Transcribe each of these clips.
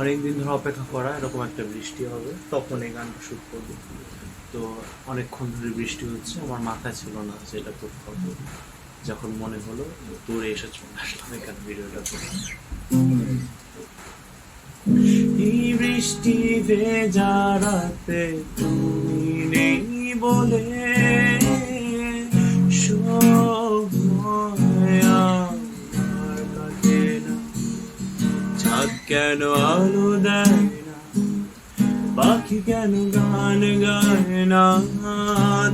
অনেকদিন ধরে অপেক্ষা করা, এরকম একটা বৃষ্টি হবে, তখন এই গানটা শুট করব। তো অনেকক্ষণ ধরে বৃষ্টি হচ্ছে, আমার মাথায় ছিল না যে এটা করতে হবে যখন মনে হলো দূরে এসে চলে আসলাম এখানে ভিডিওটা করে। এই বৃষ্টি ভেজা তুমি নেই বলে চাঁদ কেন আলো দেয় না? পাখি কেন গান গায় না?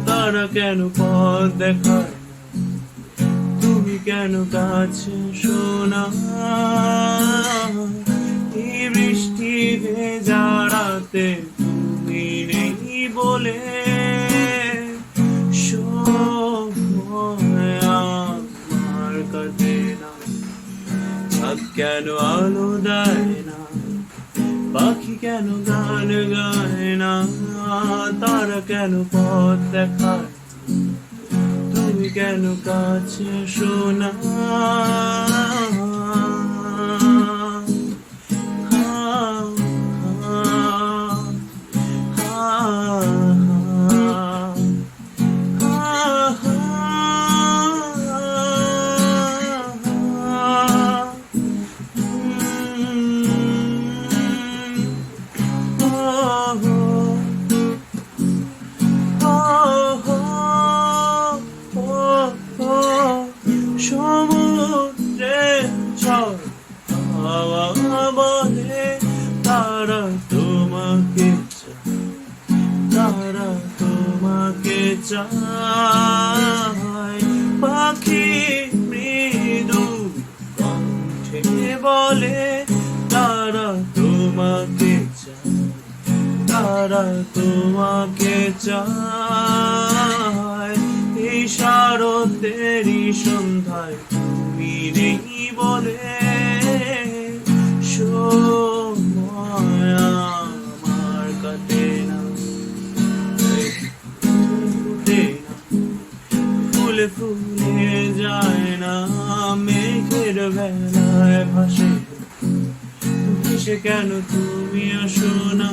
তারা কেন পথ দেখায় তুমি কেন কাছে শোনা? এই বৃষ্টি ভেজা রাতে তুমি নেই বলে কেন আলো দেয় না? পাখি কেন গান গায় না? তার কেন পথ দেখায়? তুমি কেন কাছে শোনা? বলে, তারা তোমাকে তারা তোমাকে চায়। পাখি মৃদু কণ্ঠে বলে, তারা তোমাকে তারা তোমাকে চায়। এই শারতেরই সন্ধ্যায় তুমি ফুলে যায় না মেঘের বেলায় ভাসে ভেসে কেন তুমি আসো না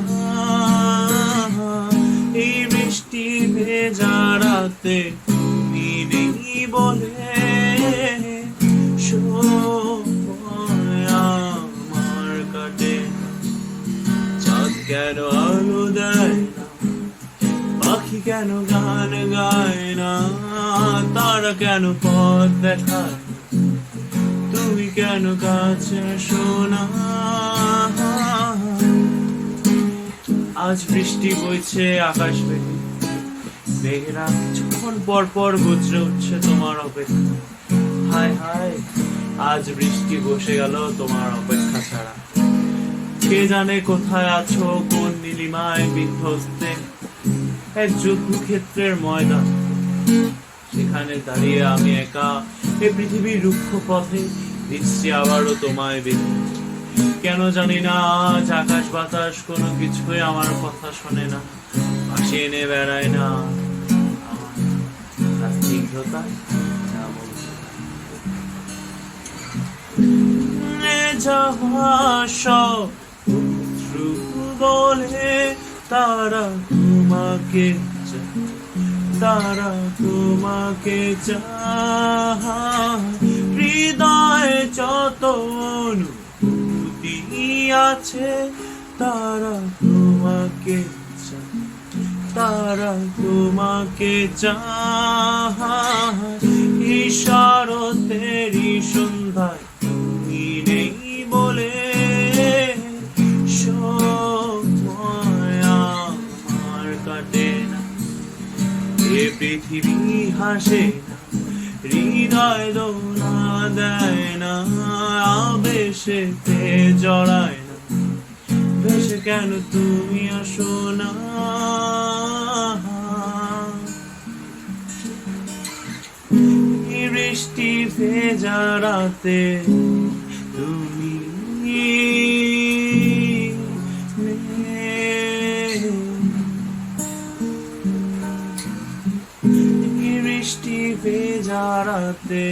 এই বৃষ্টি ভেজা রাতে তুমি নেই বলে আমার কাটে। চাঁদ কেন আলো দেয় পাখি কেন গান গায় না তারা কেন পথ দেখায়? তুমি কেন কাছে শোনা আজ বৃষ্টি বইছে, আকাশ মেঘে মেঘেরা কিছুক্ষণ পর পর গুজরে উঠছে তোমার অপেক্ষা। হায় হায়, আজ বৃষ্টি বসে গেল তোমার অপেক্ষা ছাড়া। কে জানে কোথায় আছো, কোন নীলিমায় বিধ্বস্তে? এক যুদ্ধক্ষেত্রের ময়দান। সেখানে দাঁড়িয়ে আমি একা এই পৃথিবীর রুক্ষ পথে দিচ্ছি আবারও তোমায় বিধি কেন জানি না, আজ আকাশ বাতাস কোনো কিছুই আমার কথা শোনে না। ভাসিয়ে এনে বেড়ায় না বলে তারা তোমাকে তারা তোমাকে হৃদয়ে যত অনুভূতি আছে তারা তোমাকে তারা তোমাকে চাহ। ঈশ্বরতেরই পৃথিবী হাসে, হৃদয় দোলা দেয় না, আবেশে জড়ায় না। ভেসে কেন তুমি আসো না? বৃষ্টি ভেজা রাতে তুমি ভেজা রাতে